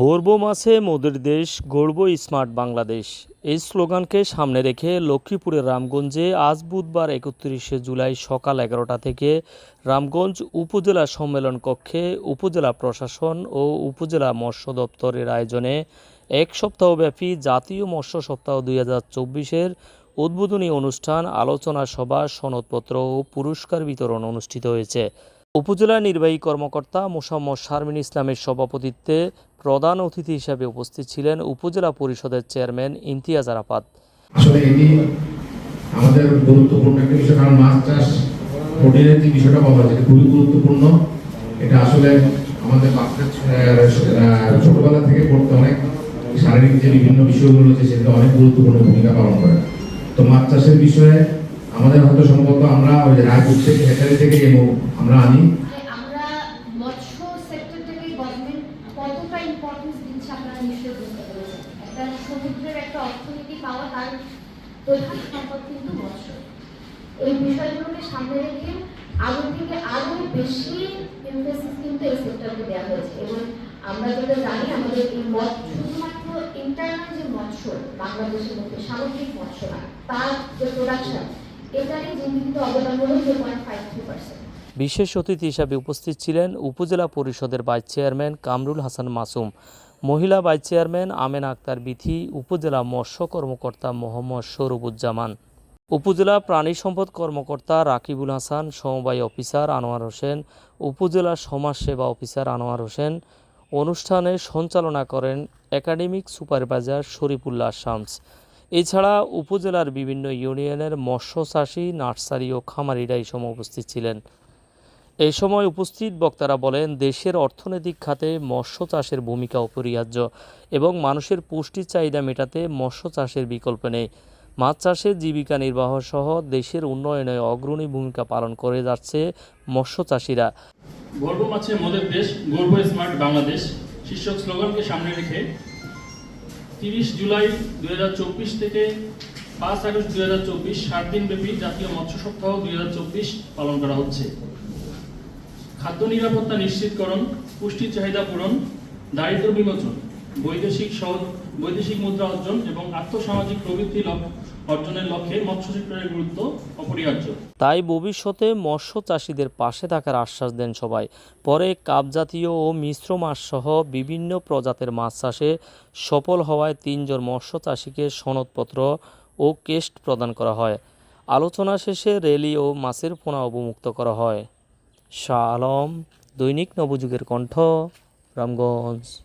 ভরবো মাছে মোদের দেশ, গড়ব স্মার্ট বাংলাদেশ। এই স্লোগানকে সামনে রেখে লক্ষ্মীপুরের রামগঞ্জে আজ বুধবার একত্রিশে জুলাই সকাল এগারোটা থেকে রামগঞ্জ উপজেলা সম্মেলন কক্ষে উপজেলা প্রশাসন ও উপজেলা মৎস্য দপ্তরের আয়োজনে এক সপ্তাহব্যাপী জাতীয় মৎস্য সপ্তাহ দুই হাজার চব্বিশের উদ্বোধনী অনুষ্ঠান আলোচনা সভা, সনদপত্র ও পুরস্কার বিতরণ অনুষ্ঠিত হয়েছে। উপজেলা নির্বাহী কর্মকর্তা মোসাম্মদ শারমিন ইসলামের সভাপতিত্বে প্রধান অতিথি হিসেবে উপস্থিত ছিলেন উপজেলা পরিষদের চেয়ারম্যান ইমতিয়াজ আরাফাত। আমাদের গুরুত্বপূর্ণ একটা বিষয়, কারণ মাছ চাষ যে বিষয়টা বলা হয়েছে খুবই গুরুত্বপূর্ণ। এটা আসলে আমাদের ছোটবেলা থেকে পড়তে অনেক শারীরিক যে বিভিন্ন বিষয়গুলো রয়েছে সেটা অনেক গুরুত্বপূর্ণ ভূমিকা পালন করে। তো মাছ চাষের বিষয়ে আমাদের হয়তো সম্ভবত আমরা ওই যে রায়পুর থেকে হেচারি থেকে এবং আমরা আনি। সম্পদ কিন্তু মৎস্য। এই বিষয়গুলোকে সামনে বেশি কিন্তু এই সেক্টরকে দেওয়া হয়েছে। এবং আমরা যেটা জানি, আমাদের এই শুধুমাত্র ইন্টারনাল যে মৎস্য, বাংলাদেশের মধ্যে সামুদ্রিক মৎস্য না, তার যে প্রোডাকশন বিশেষ অতিথি হিসাবে উপস্থিত ছিলেন উপজেলা পরিষদের ভাইস চেয়ারম্যান কামরুল হাসান মাসুম, মহিলা ভাইস চেয়ারম্যান আমেনা আক্তার বিথি, উপজেলা মৎস্য কর্মকর্তা মোহাম্মদ সৌরভুজ্জামান উপজেলা প্রাণী সম্পদ কর্মকর্তা রাকিবুল হাসান, সমবায় অফিসার আনোয়ার হোসেন, উপজেলা সমাজসেবা অফিসার আনোয়ার হোসেন, অনুষ্ঠানে সঞ্চালনা করেন একাডেমিক সুপারভাইজার শরীফুল্লাহ শামস। এছাড়া উপজেলার বিভিন্ন ইউনিয়নের মৎস্য চাষী নার্সারি ও খামারিরা এই সময় উপস্থিত ছিলেন। এই সময় উপস্থিত বক্তারা বলেন, দেশের অর্থনৈতিক খাতে মৎস্য চাষের ভূমিকা অপরিহার্য এবং মানুষের পুষ্টির চাহিদা মেটাতে মৎস্য চাষের বিকল্প নেই। মাছ চাষের জীবিকা নির্বাহ সহ দেশের উন্নয়নে অগ্রণী ভূমিকা পালন করে যাচ্ছে মৎস্য চাষিরা গর্ব মাছে মোদের দেশ, গর্ব স্মার্ট বাংলাদেশ। শীর্ষক স্লোগানকে সামনে রেখে তিরিশ জুলাই দুই থেকে পাঁচ আগস্ট দুই হাজার চব্বিশ সাত দিনব্যাপী জাতীয় মৎস্য সপ্তাহ দুই হাজার চব্বিশ পালন করা হচ্ছে। খাদ্য নিরাপত্তা নিশ্চিতকরণ পুষ্টির চাহিদা পূরণ দারিদ্র বিমোচন, বৈদেশিক বৈদেশিক মুদ্রা অর্জন এবং আর্থসামাজিক প্রবৃত্তি অর্জনের লক্ষ্যে মৎস্য সেক্টরের গুরুত্ব অপরিহার্য। তাই ভবিষ্যতে মৎস্য চাষিদের পাশে থাকার আশ্বাস দেন সবাই। পরে কাপ জাতীয় ও মিশ্র মাছ সহ বিভিন্ন প্রজাতির মাছ চাষে সফল হওয়ায় তিনজন মৎস্য চাষিকে সনদপত্র ও কেস্ট প্রদান করা হয়। আলোচনা শেষে রেলি ও মাছের পোনা অবমুক্ত করা হয়। শাহ আলম, দৈনিক নবযুগের কণ্ঠ, রামগঞ্জ।